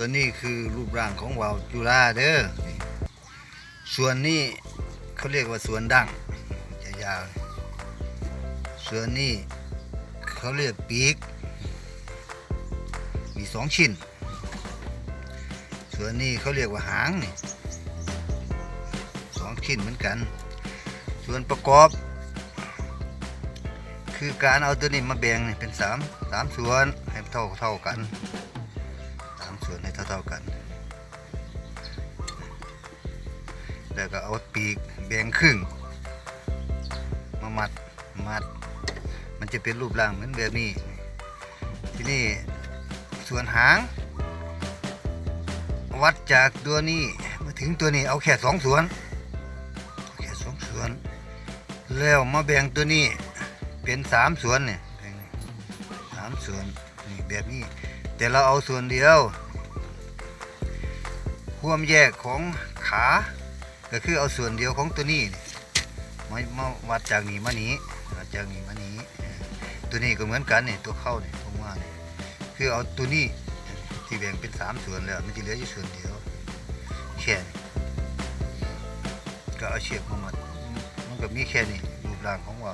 ตัวนี้คือรูปร่างของวาวจุฬาเด้อส่วนนี้เขาเรียกว่าส่วนดั้งยาวส่วนนี้เขาเรียกปีก มีสองชิ้น ส่วนนี้เขาเรียกว่าหางนี่สองชิ้นเหมือนกัน ส่วนประกอบ คือการเอาตัวนี้มาแบ่งเป็นสามสามส่วนให้เท่าเท่ากัน ส่วนให้เท่าเท่ากัน แล้วก็เอาปีกแบ่งครึ่ง มามัดมัด มันจะเป็นรูปร่างเหมือนแบบนี้ ที่นี่ส่วนหาง วัดจากตัวนี้มาถึงตัวนี้เอาแค่สองส่วนแค่สองส่วน แล้วมาแบ่งตัวนี้เป็นสามส่วนเนี่ยสามส่วนนี่แบบนี้ แต่เราเอาส่วนเดียว ความแยกของขา ก็คือเอาส่วนเดียวของตัวนี้มามาวัดจากนี้มานี้วัดจากนี้มานี้ ตัวนี้ก็เหมือนกันนี่ตัวเข้านี่ตรงว่านี่คือเอาตัวนี้ที่แบ่งเป็นสามส่วนแล้วมันจะเหลืออยู่ส่วนเดียวแค่ก็เอาเชือกมามัดมันก็มีแค่นี้รูปร่างของว่า